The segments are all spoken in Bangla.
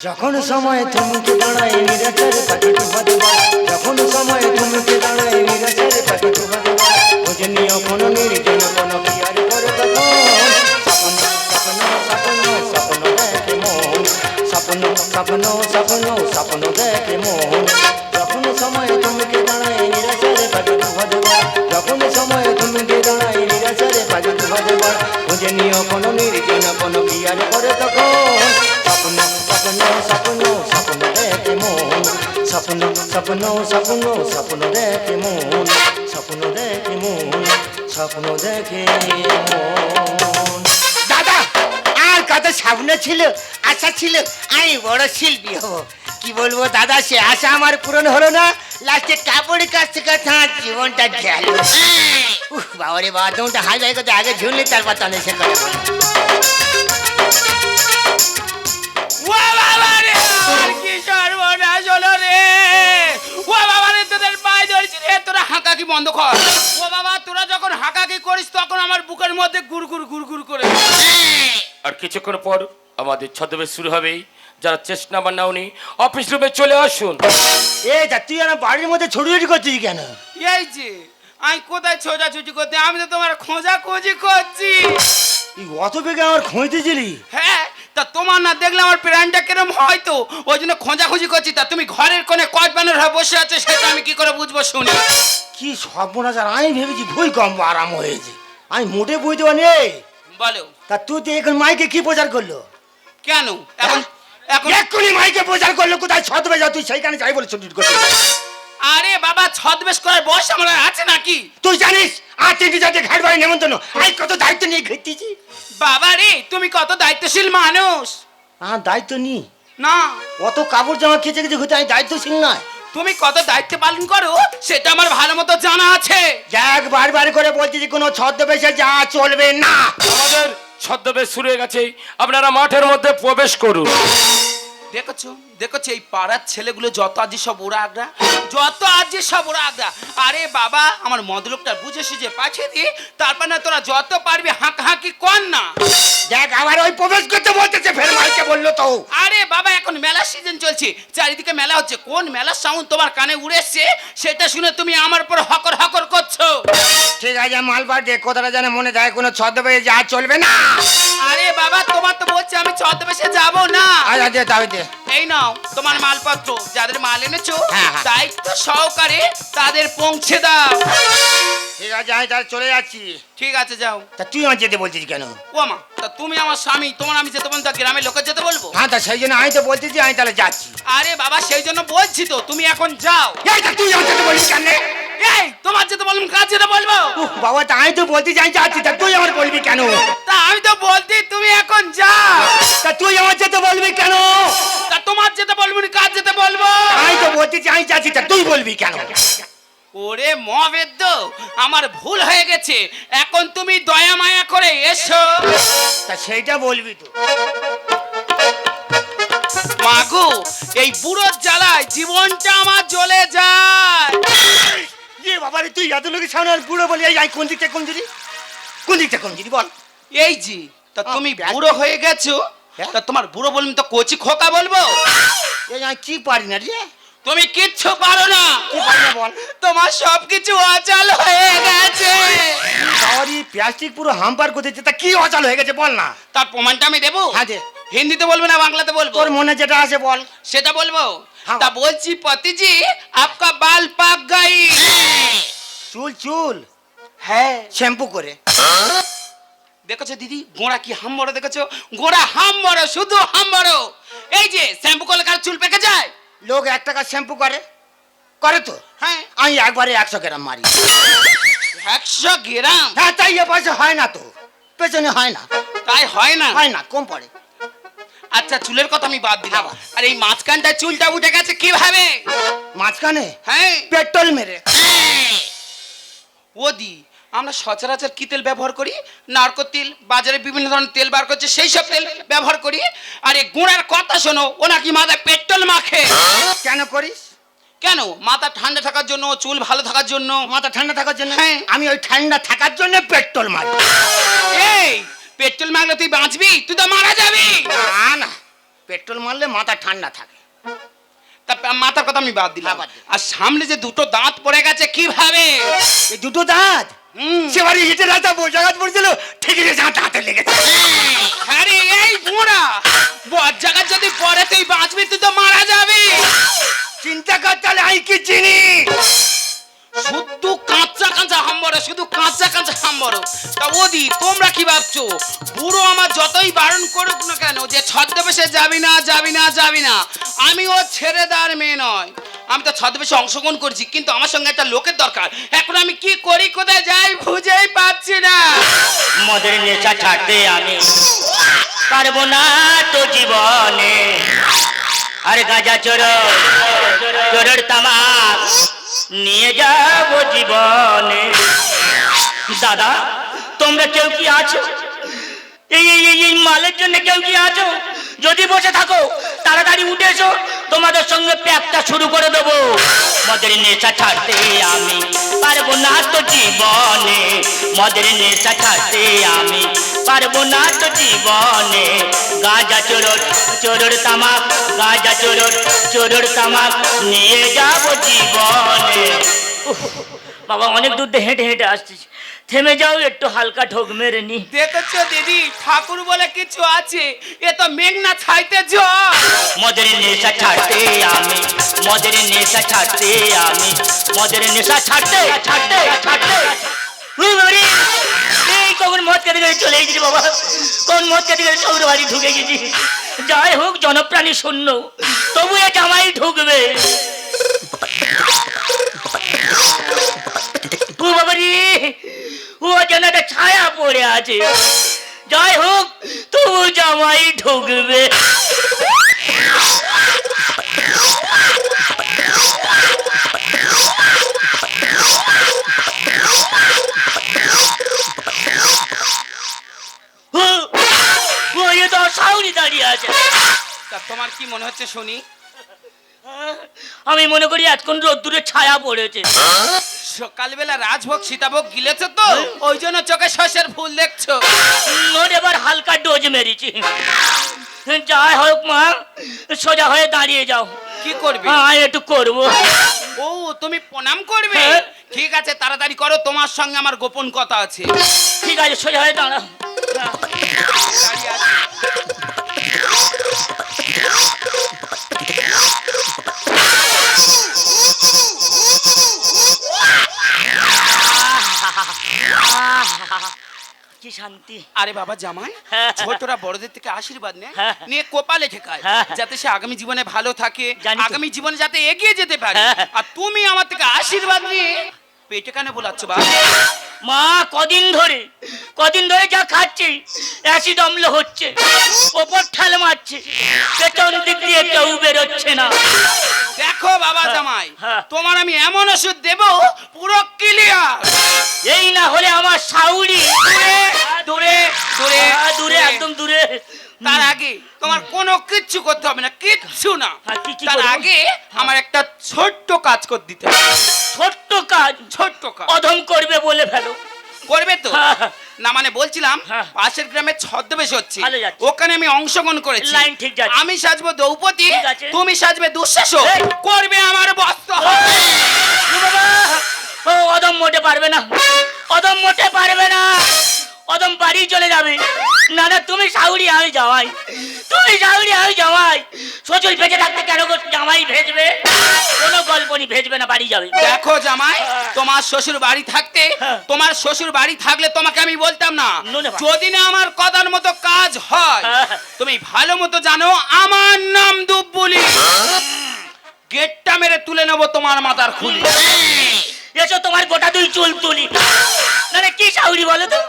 যখন সময় থমকে দাঁড়ায় নিরাচার বাদে বাড়ে যখন সময় থমকে দাঁড়ায় নিরাচার পাখিটি বাদে বাড়ে খোঁজে নিয়ে কোনো নির্জন করে তখন। স্বপ্ন স্বপ্ন স্বপ্ন স্বপ্ন দেখে মন। স্বপ্ন স্বপ্ন স্বপ্ন স্বপ্ন দেখে মন। যখন সময় থমকে দাঁড়ায় নিরাচার বাদে স্বপ্ন স্বপ্ন স্বপ্ন স্বপ্ন দেখে মন। স্বপ্ন দেখে মন স্বপ্ন দেখে মন। দাদা আর কত স্বপ্ন ছিল আশা ছিল আমি বড় শিল্পী হব। কি বলব দাদা সে আশা আমার পূরণ হলো না। লাস্টে কাপড়ের কাছ থেকে আমার জীবনটা গেল। উহ, বাবারে বাবা তোমারটা হাই ভাই করতে আগে ঝুললে তারপর তাহলে সে কথা বাবা রে আর কি সর্বনাশ হলো রে? ও বাবা রে তোদের পায়ে ধরেছি রে তোরা হাঁকাকি বন্ধ কর। ও বাবা তোরা যখন হাঁকাকি করিস তখন আমার বুকের মধ্যে গুড়গুড় গুড়গুড় করে আর কিছুক্ষণ পর আমাদের ছদ্মবেশ শুরু হবে। যারা চেষ্টা নাম্বার নাওনি অফিস রুমে চলে আসুন। এ তা তুই আমার বাড়ির মধ্যে ছড়িয়ে করছিস কেন? এই যে আমি কোথায় ছোটাছুটি করতে? আমি তো তোমার খোঁজা খুঁজি করছি অত বেগে আমার খুঁজতেছিলি হ্যাঁ তা তোমার না দেখলে আমার প্রাণটা কিরম হয়তো ওই জন্য খোঁজাখুঁজি করছি। তা তুমি ঘরের কোণে কট বানর হয়ে বসে আছে সেটা আমি কি করে বুঝব শুনি। কি সর্বনাশ আর আমি ভেবেছি বই কম আরাম হয়েছে। আমি মোটে দেওয়া নেই বলো। তা তুই তো এখন মাইকে কি প্রচার করল? কেন? এখন এখন এক্ষুনি মাইকে প্রচার করল কোথায় ছদবে যা তুই সেইখানে যাই বলে ছুটি করতে আরে বাবা ছদ্মবেশ করার বয়স আমার আছে নাকি? তুই জানিস আর তিনটি জাতি ঘাট বাড়ি নেমন্তন্ন। আই কত দায়িত্ব নিয়ে ঘুরতেছি বাবা রে তুমি কত দায়িত্বশীল মানুষ? আর দায়িত্ব নি? না। অত কাপড় জামা খেচে খেচে ঘুরতে আমি দায়িত্বশীল নয়। তুমি কত দায়িত্ব পালন করো সেটা আমার ভালো মতো জানা আছে। যাক বারবার করে বলছি যে কোনো ছদ্মবেশে যা চলবে না। আমাদের ছদ্মবেশ শুরু হয়ে গেছে। আপনারা মাঠের মধ্যে প্রবেশ করুন। দেখেছ? দেখেছ এই পাড়ার ছেলেগুলো যত আজি সব ওরা আগরা যত আজি সব ওরা আগরা। আরে বাবা আমার মদলোকটা বুঝে সুঝে পাঠিয়ে দি তারপর না তোরা যত পারবি হাঁক হাঁকি কর না। দেখ আবার ওই প্রবেশ করতে বলতেছে ফের মাইকে বলল তো। আরে বাবা এখন মেলা সিজন চলছে চারিদিকে মেলা হচ্ছে। কোন মেলার সাউন্ড তোমার কানে উড়ে এসছে সেটা শুনে তুমি আমার উপর হকর হকর করছ। ঠিক আছে মালবার দে কথাটা যেন মনে যায় কোনো ছদ্মবেশে যা চলবে না। আরে বাবা তোমার তো বলছে আমি ছদ্মবেশে যাব না। আচ্ছা দে তাই দে। এই নাও তোমার মালপত্র যাদের মাল এনেছো হ্যাঁ, হ্যাঁ। দায়িত্ব সহকারে তাদের পৌঁছে দাও। ঠিক আছে আমি তাহলে চলে যাচ্ছি। ঠিক আছে যাও। তা তুই আমার যেতে বলছিস কেন? ও মা তা তুমি আমার স্বামী তোমার আমি যেতে বলব তা গ্রামের লোকের যেতে বলব? হ্যাঁ তা সেই জন্য আমি তো বলতেছি আমি তাহলে যাচ্ছি। আরে বাবা সেই জন্য বলছি তো তুমি এখন যাও। এই তা তুই আমার যেতে বলছিস কেন? এই তোমার যেতে বলব কাজ যেতে বলব? উহ, বাবা তা আমি তো বলতেছি আমি যাচ্ছি তা তুই আমার বলবি কেন? তা আমি তো বলছি তুমি এখন যাও তা তুই আমার যেতে বলবি কেন? তা তোমার যেতে বলব না কাজ যেতে বলব? আমি তো বলতেছি আমি যাচ্ছি তা তুই বলবি কেন? ওরে মহাবেদ্য আমার ভুল হয়ে গেছে। এখন তুমি দয়া মায়া করে এসো। তা সেইটা বলবি তো মাগো এই বুড়োর জ্বালায় জীবনটা আমার জ্বলে যায়। বাবা রে তুই এত লোকের সামনে আর বুড়ো বলি এই কোন দিকটা কোন দিদি কোন দিকটা কোন দিদি বল। এই জি তা তুমি। বুড়ো হয়ে গেছো হ্যাঁ? তা তোমার বুড়ো বলবি তো কচি খোকা বলব? এই আমি কি পারি না রে? তুমি কিচ্ছু পারো না। কি পারি না বল। তোমার সব কিছু অচল হয়ে গেছে। বাবারি প্লাস্টিক পুরো হাম্পার করতেছে তা কি অচল হয়ে গেছে বল না। তার প্রমাণটা আমি দেবো? হ্যাঁ দে। হিন্দিতে বলব না বাংলাতে বলব? তোর মনে যেটা আছে বল। সেটা বলব? হ্যাঁ। তা বলছি পতিজি আপকা বাল পাক গাই। চুল চুল। হ্যাঁ শ্যাম্পু করে। দেখেছ দিদি গোড়া কি হাম বড় দেখেছ? গোড়া হাম বড় শুধু হাম বড়। এই যে শ্যাম্পু করলে কার চুল পেকে যায়? লোক এক টাকা শ্যাম্পু করে। করে তো? হ্যাঁ। আমি একবারে একশো গ্রাম মারি। একশো গ্রাম? হ্যাঁ তাই এ পয়সা হয় না তো। পেছনে হয় না। তাই হয় না? হয় না কম পড়ে। আচ্ছা চুলের কথা আমি বাদ দিলাম। হ্যাঁ। আর এই মাঝখানটা চুলটা উঠে গেছে কীভাবে? মাঝখানে? হ্যাঁ। পেট্রোল মেরে। ওদি আমরা সচরাচর কি তেল ব্যবহার করি? নারকো তেল বাজারে বিভিন্ন ধরনের তেল বার করছে সেই সব তেল ব্যবহার করি। আর এই গুঁড়ার কথা শোনো ও নাকি মাথায় পেট্রোল মাখে। কেন করিস? কেন? মাথা ঠান্ডা থাকার জন্য চুল ভালো থাকার জন্য। মাথা ঠান্ডা থাকার জন্য? হ্যাঁ। আমি ওই ঠান্ডা থাকার জন্য পেট্রোল মারি। এই পেট্রোল মাগলে তুই বাঁচবি? তুই তো মারা যাবি! না না পেট্রোল মারলে মাথা ঠান্ডা থাকে। তা মাথার কথা আমি বাদ দিলাম। হ্যাঁ, বাদ দিলাম। আর সামনে যে দুটো দাঁত পড়ে গেছে কীভাবে? এই দুটো দাঁত। সেবারে রাস্তা পড়ছিল আছে যা দাঁতে লেগেছে। আরে এই বুড়া বর জায়গা যদি পরে তুই বাঁচবি তুই তো মারা যাবি। চিন্তা কর তাহলে আমি কি চিনি? কাঁচা কাঁচা শুধু কাঁচা কাঁচা হাম্বড়ো তা ওদি, তোমরা কি ভাবছ? বুড়ো আমার যতই বারণ করুক না কেন, যে ছদ্মবেশে যাবি না যাবি না যাবি না আমি ও ছেড়ে দেওয়ার মেয়ে নয়। আমি তো ছদ্মবেশে অংশগ্রহণ করছি, কিন্তু আমার সঙ্গে একটা লোকের দরকার। এখন আমি কি করি, কোথায় যাই বুঝেই পাচ্ছি না। মদের নেশা ছাড়তে আমি পারব না তো জীবনে। আরে গাঁজা চোর, চোরের তামাক নিয়ে যাব জীবনে। দাদা, তোমরা কেউ কি আছো? এই এই মালের জন্য কেউ কি আছো? যদি বসে থাকো, তাড়াতাড়ি উঠে এসো, তোমাদের সঙ্গে প্যাকটা শুরু করে দেবো। মদের নেশা ছাড়তে আমি পারব না তো জীবনে। মদের নেশা ছাড়তে আমি পারব না তো জীবনে। গাঁজা চোরর চোরর তামাক, গাঁজা চোরর চোরর তামাক নিয়ে যাব জীবনে। বাবা, অনেক দূর হেঁটে হেঁটে আসছিস। থেমে যাও একটু হালকা ঠোক মেরে নি। দেখেছ দিদি ঠাকুর বলে কিছু আছে। এ তো মেঘনা ছাইতে জল মদের নেশা ছাড়তে আমি মদের নেশা ছাড়তে আমি মদের নেশা ছাড়তে ছাড়তে ছাড়তে। এই কখন মদ কেটে গেলে চলে গেছি বাবা? কোন মদ কেটে গেলে চৌর বাড়ি ঢুকে গেছি? যাই হোক জনপ্রাণী শূন্য। তবু এ জামাই ঢুকবে। ও বাবারি ও যেন একটা ছায়া পড়ে আছে। যাই হোক তবু জামাই ঢুকবে। তোমার কি মনে হচ্ছে শুনি আমি মনে করি এতক্ষণ রোদ্দুরে ছায়া পড়েছে। সকালবেলা রাজভোগ সীতাভোগ গিলেছো তো? ওই জন্য চোখে শস্যের ফুল দেখছ। এবার হালকা ডোজ মেরেছি। যাই হোক মা সোজা হয়ে দাঁড়িয়ে যাও। কি করবে? হ্যাঁ একটু করব। ও তুমি প্রণাম করবে? হ্যাঁ। ঠিক আছে তাড়াতাড়ি করো তোমার সঙ্গে আমার গোপন কথা আছে। ঠিক আছে সোজা হয়ে দাঁড়াও। দাঁড়িয়ে শান্তি আরে বাবা জামাই হ্যাঁ। ছোটরা বড়দের থেকে আশীর্বাদ নেয় হ্যাঁ। নিয়ে কোপালে ঠেকায় হ্যাঁ। যাতে সে আগামী জীবনে ভালো থাকে আগামী জীবনে যাতে এগিয়ে যেতে পারে। আর তুমি আমার থেকে আশীর্বাদ নিয়ে পেটে কানে বোলাচ্ছ বা মা কদিন ধরে কদিন ধরে যা খাচ্ছি অ্যাসিড অম্ল হচ্ছে ওপর ঠাল মারছে পেছন দিক দিয়ে কেউ বেরোচ্ছে না দেখো বাবা জামাই। তোমার আমি এমন ওষুধ দেব পুরো ক্লিয়ার এই না হলে আমার সাউরি দূরে দূরে দূরে একদম দূরে। তার আগে তোমার কোনো কিচ্ছু করতে হবে না কিচ্ছু না। হ্যাঁ, তার আগে আমার একটা ছোট্ট কাজ করে দিতে হবে। ছোট্ট কাজ? ছোট্ট কাজ। অধম করবে বলে ফেলো। করবে তো? হ্যাঁ। না মানে বলছিলাম হ্যাঁ। পাশের গ্রামে ছদ্মবেশ হচ্ছে। ওখানে আমি অংশগ্রহণ করেছি। লাইন ঠিক যাচ্ছে। আমি সাজবো দ্রৌপদী তুমি সাজবে দুঃশাসক। করবে আমার বস্ত্র। ও অদম মোটে পারবে না। অদম মোটে পারবে না। অদম বাড়ি চলে যাবে। না না তুমি সাউরি আমি জামাই। তুমি সাউরি আমি জামাই। শ্বশুর ভেজে থাকতে কেন গো জামাই ভেজবে? কোনো গল্পনি ভেজবে না বাড়ি যাবে। দেখো জামাই তোমার শ্বশুর বাড়ি থাকতে হ্যাঁ। তোমার শ্বশুর বাড়ি থাকলে তোমাকে আমি বলতাম না। যদি না আমার কথার মতো কাজ হয় হ্যাঁ। তুমি ভালো মতো জানো আমার নাম দুব্বুলি গেটটা মেরে তুলে নেব তোমার মাথার খুলি। এসো তোমার গোটা দুই চুল তুলি। না না কি সাউরি বলো তো?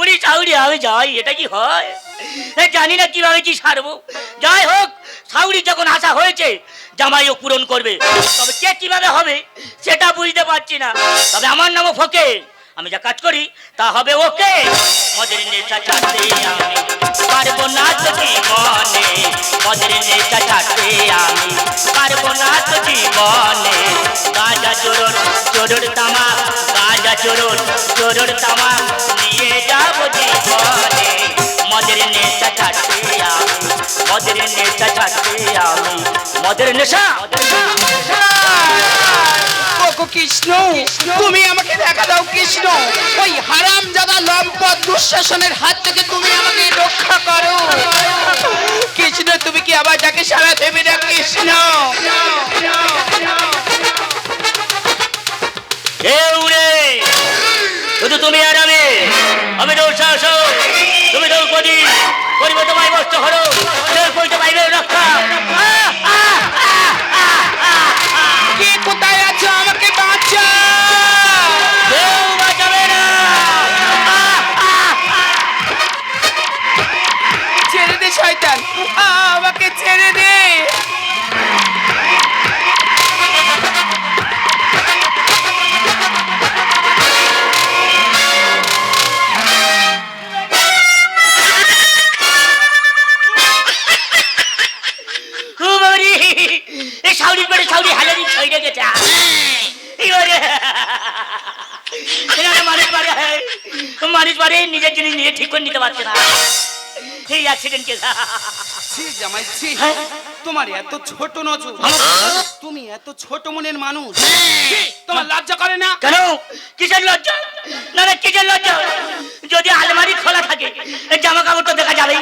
উনি সাউরি আমি যাই এটা কি হয়? জানি না কীভাবে কি সারবো। যাই হোক সাউরি যখন আশা হয়েছে, জামাইও পূরণ করবে। তবে কে কীভাবে হবে, সেটা বুঝতে পারছি না। তবে আমার নামও ফকে। আমি যা কাজ করি, তা হবে ওকে। মদের নেশা আমি, পারব না তো জীবনে নেশা ছাড়তে আমি চোরর তামা, গাঁজা চোরর চোরর তামা, নিয়ে যাব নেশা ছাড়তে আমি, মদের নেশা। মদের নেশা। ওগো কৃষ্ণ, তুমি আমাকে দেখা দাও কৃষ্ণ। ওই হারাম জাদা লম্পট দুঃশাসনের হাত থেকে তুমি আমাকে রক্ষা করো। কৃষ্ণ, তুমি কি আবার যাকে সারা দেবে না কৃষ্ণ? তুমি আর আমি আমি দৌড় তুমি দ্রৌপদী করিব তোমায় বস্ত হলো কইতে পাইবে রক্ষা। শয়তান আমাকে ছেড়ে দে। বাবারি এই সাউরি হালারি ছইড়ে গেছে। মানুষ মারে নিজের জিনিস নিজে ঠিক করে নিতে পারছে না। এই অ্যাক্সিডেন্ট কেস ছি জামাই ছি। তোমার এত ছোট নজর। তুমি এত ছোট মনের মানুষ। তোমার লজ্জা করে না? কেন? কিসের লজ্জা? না না কিসের লজ্জা? যদি আলমারি খোলা থাকে জামা কাপড় তো দেখা যাবে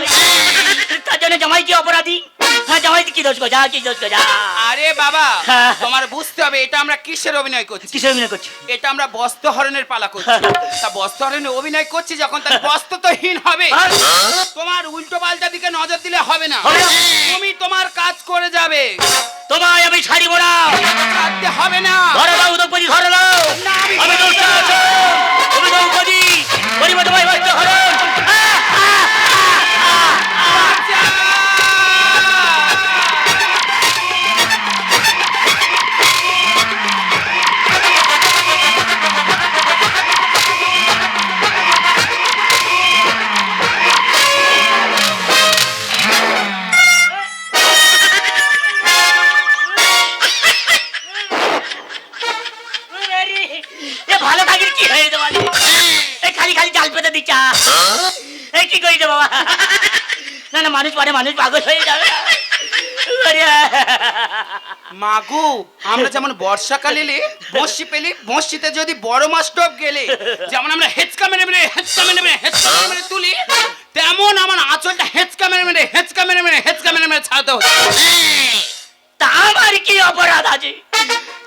হ্যাঁ কি দোষ আরে বাবা হ্যাঁ। তোমার বুঝতে হবে এটা আমরা কিসের অভিনয় করছি? কিসের অভিনয় করছি? এটা আমরা বস্ত্রহরণের পালা করছি। তা বস্ত্রহরণে অভিনয় করছি যখন তার বস্ত্র তো হীন হবে। তোমার উল্টো পাল্টা দিকে নজর দিলে হবে না। তুমি তোমার কাজ করে যাবে। তোমায় আমি ছাড়িব না ছাড়তে হবে না। ধরে দাও দ্রৌপদী ধরে দাও। আমি। তুমি দ্রৌপদী তোমায় মানুষ পাগল হয়ে যাবে। মাগু, আমরা যেমন বর্ষাকাল এলে বসি পেলে বসিতে যদি বড় মাছ টপ গেলে, যেমন আমরা হেঁচকা মেরে মেরে, হেঁচকা মেরে মেরে, হেঁচকা মেরে মেরে তুলি, তেমন আমার আঁচলটা হেঁচকা মেরে মেরে, হেঁচকা মেরে মেরে, হেঁচকা মেরে মেরে ছাড়তে হচ্ছে। তা আমার কি অপরাধ আছে?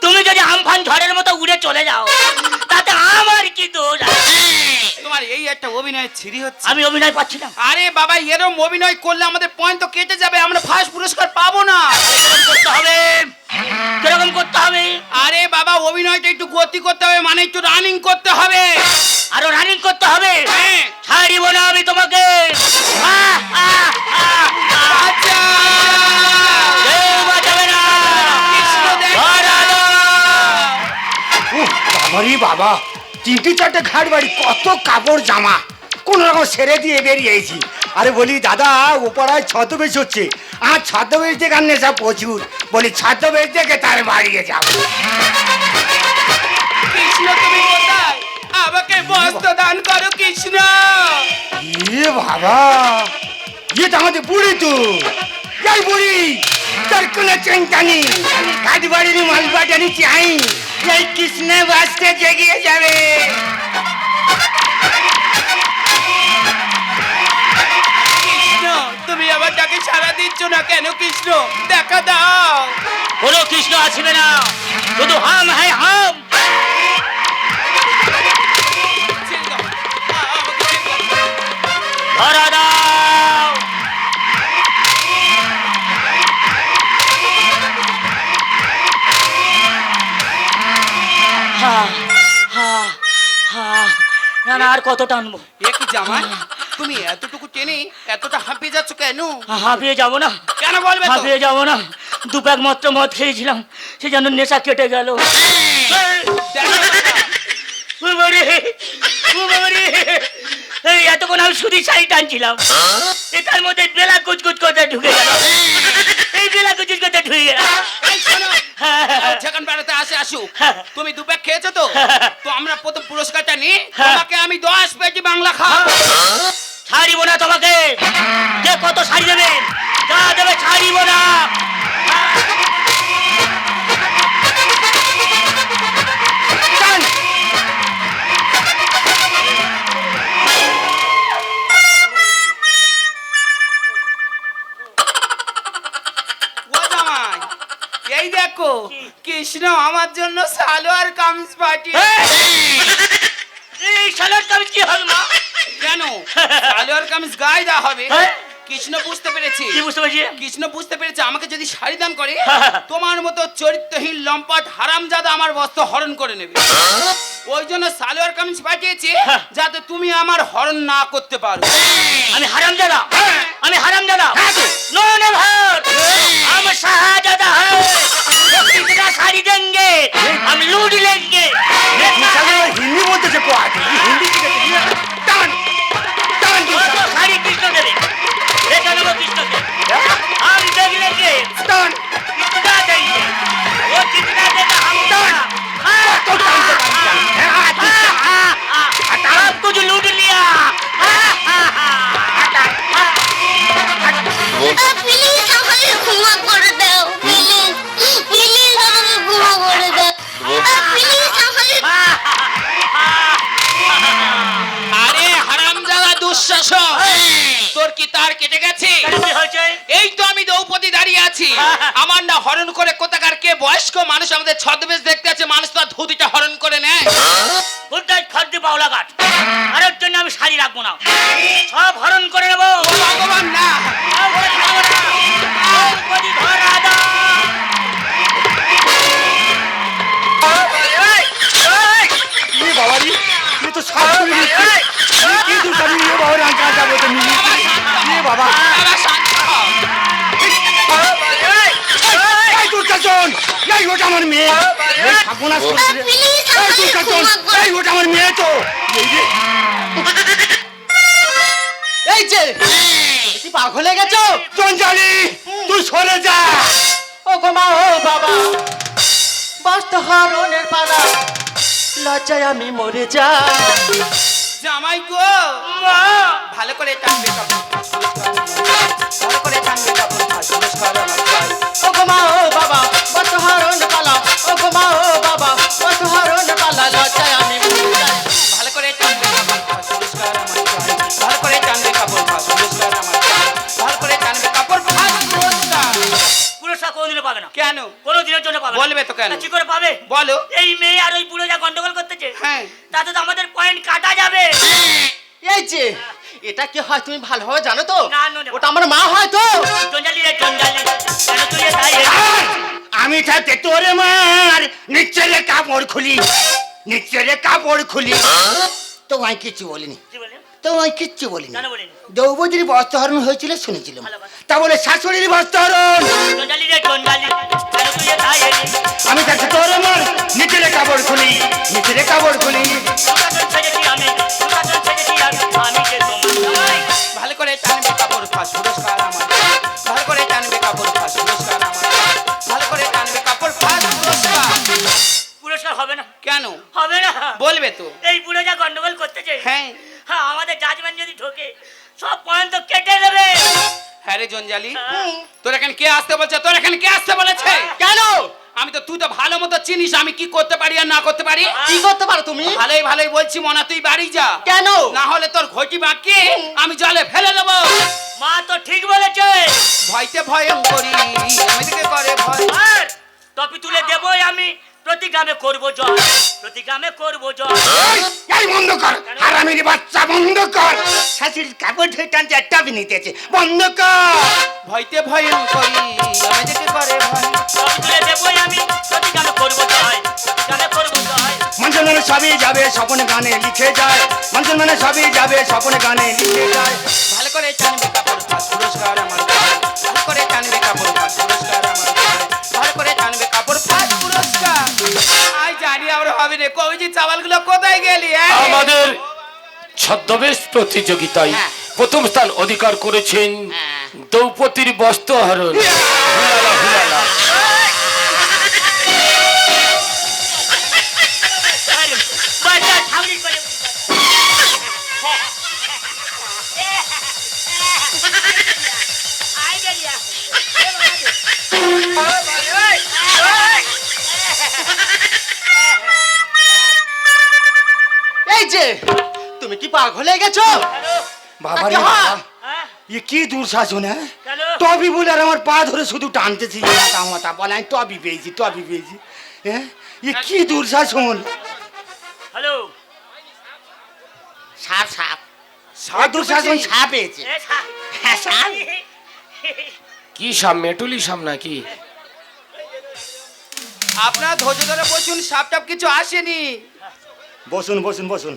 তুমি যদি আমফান ঝড়ের মতো উড়ে চলে যাও তাতে আমার কি দোষ আছে? তোমার এই একটা অভিনয় ছিরি হচ্ছে। আমি অভিনয় পাচ্ছি না। আরে বাবা এরম অভিনয় করলে আমাদের পয়েন্ট তো কেটে যাবে আমরা ফার্স্ট পুরস্কার পাবো না। করতে হবে? কীরকম করতে হবে? আরে বাবা অভিনয়টা একটু গতি করতে হবে মানে একটু রানিং করতে হবে। আরও রানিং করতে হবে? হ্যাঁ। ছাড়িব না আমি তোমাকে। আহ, বাবা তিনটি চারটে ঘাট বাড়ি কত কাপড় জামা। কোন রকম সেরে দিয়ে বেরিয়েছি আরে বলি দাদা ওপরায় ছদ্মবেশ হচ্ছে। আর ছদ্মবেশ দেখে আর নেশা প্রচুর। বলি ছদ্মবেশ দেখে তার বাড়িয়ে যাব। কৃষ্ণ তুমি কোথায়? আমাকে বস্ত্র দান করো কৃষ্ণ। বাবা ইয়ে তো আমাদের বুড়ি তো। যাই বুড়ি তোর কোনো চিন্তা নেই। মাল বাজারি চাই এই কৃষ্ণ বাসতে জেগিয়ে যাবে তুমি আমার ডাকে সারা দিচ্ছ না কেন কৃষ্ণ? দেখা দাও। কোনো কৃষ্ণ আসবে না। শুধু হাম হ্যাঁ হাম। ধরা দাও। না না আর কত টানবো এ কি জামাই? তুমি এতটুকু টেনে এতটা হাঁপিয়ে যাচ্ছ কেন? হাঁপিয়ে যাব না। কেন বলবে হাঁপিয়ে যাব না। দু প্যাক মাত্র মদ খেয়েছিলাম সে যেন নেশা কেটে গেল। এতক্ষণ আমি শুধু শাড়ি টানছিলাম। এ তার মধ্যে বেলা কুচকুচ করতে ঢুকে গেল। এই গেল। এই শোনো, হ্যাঁ, বেড়াতে আসে আসুক হ্যাঁ। তুমি দু প্যাক খেয়েছো তো? তো আমরা প্রথম পুরস্কারটা নিই। হ্যাঁ। তোমাকে আমি দশ পেটি বাংলা খাওয়াবো। ছাড়িব না তোমাকে। কত শাড়ি দেবে যা দেবে ছাড়িব না। এই দেখো কৃষ্ণ আমার জন্য সালোয়ার কামিজ পাঠিয়ে এই সালোয়ার কামিজ কি হল না কেন? সালোয়ার কামিজ গায়ে দেওয়া হবে? কৃষ্ণ বুঝতে পেরেছি। কি বুঝতে পেরেছি? কৃষ্ণ বুঝতে পেরেছে আমাকে যদি শাড়ি দান করে। তোমার মতো চরিত্রহীন লম্পট হারামজাদা আমার বস্ত্র হরণ করে নেবে। ওই জন্য সালোয়ার কামিজ পাঠিয়েছি হ্যাঁ। যাতে তুমি আমার হরণ না করতে পারো। আমি হারাম দাদা হ্যাঁ। আমি হারাম দাদা হ্যাঁ নয়নে আমি শাহজাদা শাড়ি আমি লুড়ি লেনগে হিন্দি বলতেছে হিন্দি শাড়ি কৃষ্ণ আমি দুর্গাজন এই ওটা আমার মেয়ে। এই সাবনাস করছে এই ওটা আমার মেয়ে তো। এই যে। কি পাগল হয়ে গেছো? জঞ্জালি তুই সরে যা। ও গো ও বাবা। বাস্ত হরণের পালা। লজ্জায় আমি মরে যাই। জামাই গো। ভালো করে টানবে ভালো করে টানবে ও গো ও বাবা বাস্ত হরণ পালা ও গো ও বাবা বাস্ত হরণ পালা লজ্জায় আমি ভালো করে টানবে কাপড়। ভালো করে টানবে কাপড়। পুরস্কার আমার চাই। ভালো করে টানবে কাপড়। পুরস্কার পুরস্কার পাবে না। কেন? কোনো দিনের জন্য পাবে বলবে তো কেন? কি করে পাবে বলো এই মেয়ে আর ওই বুড়ো যা গন্ডগোল করতেছে হ্যাঁ তাতে তো আমাদের পয়েন্ট কাটা যাবে এই যে এটা কি হয় তুমি ভালোভাবে জানো তো? না, না, না। ওটা আমার মা হয় তো। জঞ্জালি রে জঞ্জালি। কেন তুই এ তাই এ? আমি থাকতে তোরে মার নিচে রে কাপড় খুলি। নিচে রে কাপড় খুলি। তোমায় কিছু বলিনি। কি বলে তোমায় কিচ্ছু বলিনি। কেন বলিনি? দ্রৌপদীর বস্ত্রহরণ হয়েছিল শুনেছিলাম ভালো কথা। তা বলে শাশুড়ির বস্ত্রহরণ। জঞ্জালি রে জঞ্জালি। কেন তুই এ তাই এ? আমি থাকতে তোরে মার নিচে রে কাপড় খুলি নিচে রে কাপড় খুলি। সুকাচন ছেড়েছি আমি। আসতে বলছে? তোর এখানে কে আসতে বলেছে? কেন? আমি তো তুই তো ভালো মতো চিনিস আমি কি করতে পারি আর না করতে পারি? কি করতে পারো তুমি? ভালোই ভালোই বলছি মনা তুই বাড়ি যা। কেন? না হলে তোর ঘটি বাঁকিয়ে আমি জলে ফেলে দেবো। মা তো ঠিক বলেছে। ভয়তে ভয়ঙ্করী করি থেকে করে ভয়। আর টপি তুলে দেবই আমি। প্রতি গ্রামে করব জয় প্রতি গ্রামে করব জয় শাশুড়ির কাপড় ধুয়ে টানতে একটা নিতেছে বন্ধ কর। ভয়তে আমি করে ভয় দেবই আমি করব করব মানুষের মানে সবই যাবে স্বপনে গানে লিখে যায়। মানুষের মানে সবই যাবে স্বপনে গানে লিখে যায়। ভালো করে টানবে কাপড় পুরস্কার আমার ভালো করে টানবে কাপড় পুরস্কার আমার ভালো করে টানবে কাপড় ফাঁস পুরস্কার। আই জানি আমরা হবে রে কবিজি চাওয়ালগুলো কোথায় গেলি হ্যাঁ? আমাদের ছদ্মবেশ প্রতিযোগিতায় প্রথম স্থান অধিকার করেছেন দ্রৌপদীর বস্ত্রহরণ। Oh, তুমি কি পাগল হয়ে গেছো? বাবা রে আচ্ছা, বাবা। হ্যাঁ? এ কি দুঃশাসন হ্যাঁ? টবি বলে আর আমার পা ধরে শুধু টানতেছি মাথা মাথা বলে আমি টবি পেয়েছি টবি পেয়েছি। হ্যাঁ এ কি দুঃশাসন হ্যালো? সাপ সাপ সাপ দুঃশাসন সাপ পেয়েছে। এ হ্যাঁ সাপ কি সাম মেটুলি সাম নাকি? আপনার ধৈর্য ধরে বসুন সাপ টাপ কিছু আসেনি। বসুন বসুন বসুন।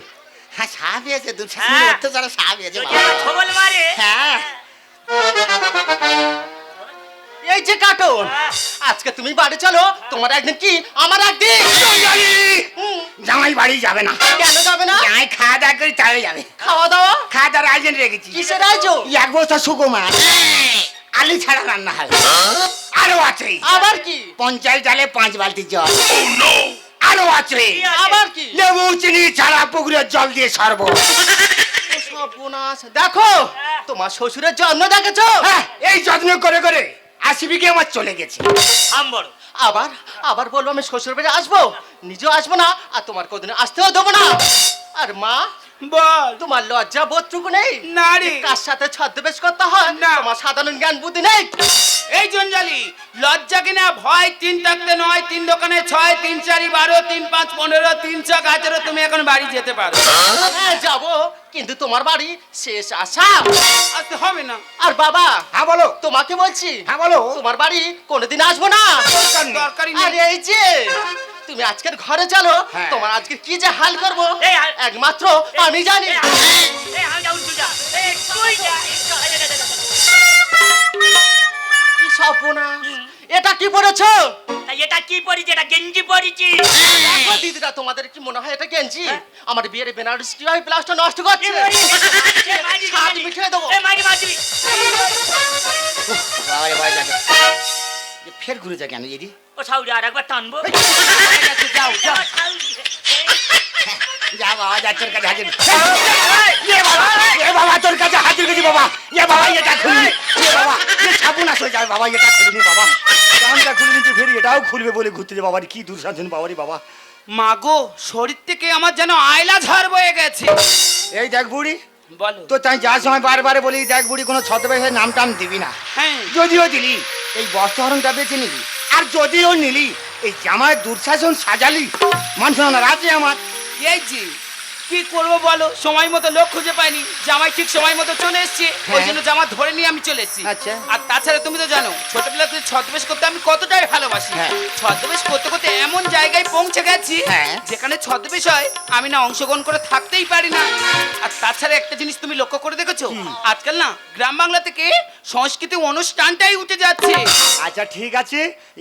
হ্যাঁ সাপ এসে দুঃশাসন হ্যাঁ। অত্যাচার সাপ এসে যদি মারে। হ্যাঁ। এই যে কাটুন আজকে তুমি বাড়ি চলো তোমার একদিন কি? আমার একদিন। হুম, জামাই বাড়ি যাবে না। কেন যাবে না? জামাই খাওয়া দাওয়া করে তবে যাবে। খাওয়া দাওয়া? খাওয়া দাওয়ার আয়োজন রেখেছি। কিসের আয়োজন? এক বস্তা সুকুমার আলু ছাড়া রান্না হবে। আরও আছে। আবার কি? পঞ্চাশ ডালে পাঁচ বালতি জল। আরও আছে। আবার কি? লেবু চিনি ছাড়া পুকুরের জল দিয়ে সরব। সর্বনাশ। দেখো তোমার শ্বশুরের জন্ম দেখেছ? হ্যাঁ এই যত্ন করে করে আসিবি কি আমার চলে গেছে। আবার আবার বলব আমি শ্বশুর বাড়ি আসব? নিজেও আসব না আর তোমার কোদিন আসতেও দেবো না। আর মা বল। তোমার লজ্জা বোধটুকু নেই? না রে। কার সাথে ছদ্মবেশ করতে হয়? না। তোমার সাধারণ জ্ঞান বুদ্ধি নেই? এই জঞ্জালি লজ্জা কিনা ভয় তিন থাকতে নয় তিন দোকানে ছয় তিন চারি বারো তিন পাঁচ পনেরো তিন ছক আঠেরো তুমি এখন বাড়ি যেতে পারো। হ্যাঁ যাব কিন্তু তোমার বাড়ি শেষ আশা। আসতে হবে না। আর বাবা হ্যাঁ বলো। তোমাকে বলছি হ্যাঁ বলো। তোমার বাড়ি কোনোদিন আসব না। দরকারই আর নেই এই যে। তুমি আজকের ঘরে চলো হ্যাঁ। তোমার আজকে কি যে হাল করব? একমাত্র আমি জানি। যা। যা? যা, যা, যা, যা। স্বপ্না এটা কি পড়েছো? এটা কি পরিছি এটা গেঞ্জি পরিছি দিদিরা তোমাদের কি মনে হয় এটা গেঞ্জি? আমার বিয়ের বেনারস কি হয় প্লাসটা নষ্ট করছে? দেবো। ফের ঘুরে যায় কেন এদি ও সাউরি আর একবার টানবো যাও যাও যা বাবা যা তোর কাছে হাজির এ বাবা এ বাবা তোর কাছে হাজির গেছি বাবা এ বাবা এটা খুলবি বাবা এ সাবুন আসে বাবা এটা খুলবি বাবা কানটা খুলে নিতে ফেরি এটাও খুলবে বলে ঘুরতে যে বাবার কি দুঃশাসন বাবারি বাবা মাগো শরীর থেকে আমার যেন আয়লা ঝড় বয়ে গেছে এই দেখ বুড়ি বলো। তো তাই যার সময় বারবার বলি দেখ বুড়ি কোনো ছদ্মবেশের নাম টাম দিবি না। হ্যাঁ। যদিও দিলি এই বস্ত্রহরণটা বেছে নিলি আর যদিও নিলি এই জামায় দুর্শাসন সাজালি মানুষ রাতে আমার? এই যে কি করব বলো? সময় মতো লোক খুঁজে পাইনি। জামাই ঠিক সময় মতো চলে এসছে। ওই হ্যাঁ। জন্য জামা ধরে নিয়ে আমি চলে এসেছি। আচ্ছা। আর তাছাড়া তুমি তো জানো ছোটবেলা থেকে ছদ্মবেশ করতে আমি কতটাই ভালোবাসি। হ্যাঁ। ছদ্মবেশ করতে করতে এমন জায়গায় পৌঁছে গেছি হ্যাঁ। যেখানে ছদ্মবেশ হয় আমি না অংশগ্রহণ করে থাকতেই পারি না। আর তাছাড়া একটা জিনিস তুমি লক্ষ্য করে দেখেছ আজকাল না গ্রাম বাংলা থেকে সংস্কৃতি অনুষ্ঠানটাই উঠে যাচ্ছে। আচ্ছা ঠিক আছে।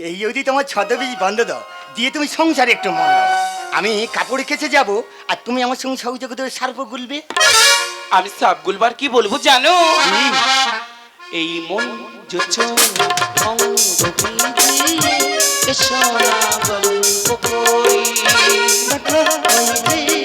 এই যদি তোমার ছদ্মবেশ বন্ধ দাও। দিয়ে তুমি সংসারে একটু মন দাও। আমি কাপড় কেচে যাব আর তুমি আমার সঙ্গে সহযোগ করে সার্প গুলবে? আমি সাপ গুলবার কি বলব জানো? এই মন যোচ্ছ এই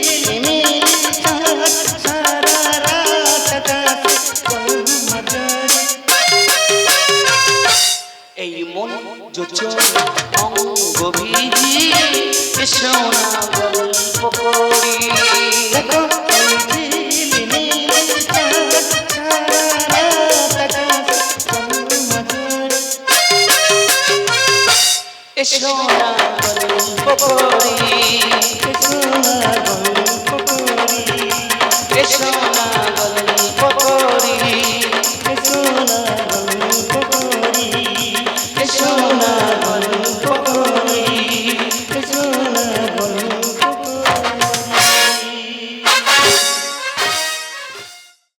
সোনা গল্প